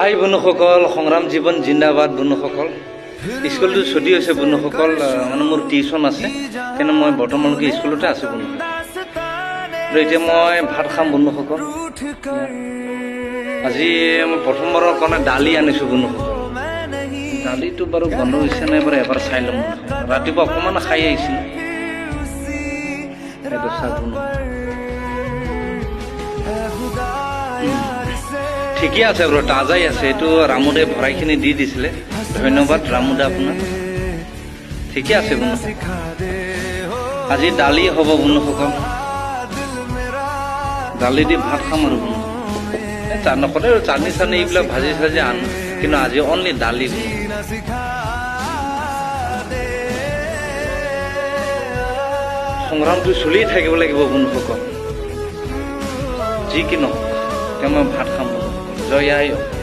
High বন্ধুসকল সংগ্ৰাম জীৱন জিন্দাবাদ বন্ধুসকল। স্কুলটো ছুটি হৈছে বন্ধুসকল মানে মোৰ টিউশ্যন আছে কিন্তু মই বৰ্তমানলৈকে স্কুলতে আছোঁ বন্ধু আৰু এতিয়া মই ভাত খাম বন্ধুসকল। আজি মই প্ৰথমবাৰৰ কাৰণে দালি আনিছোঁ বন্ধুসকল। দালিটো বাৰু বন্ধ হৈছে নাই বাৰু এবাৰ চাই ল'ম বন্ধুসকল। ৰাতিপুৱা অকণমান খাই আহিছিলোঁ। ঠিকে আছে বাৰু তাজাই আছে। এইটো ৰামুদে ভৰাইখিনি দি দিছিলে। ধন্যবাদ ৰামুদা আপোনাক। ঠিকে আছে বন্ধু। আজি দালি হ'ব বন্ধুসকল দালি দি ভাত খাম আৰু চা নকলে আৰু চাটনি চাটনি এইবিলাক ভাজি চাজি আন, কিন্তু আজি অনলি দালি। সংগ্ৰামটো চলিয়ে থাকিব লাগিব বন্ধুসকল যি কি নহওক, এতিয়া মই ভাত খাম 主要烟还有。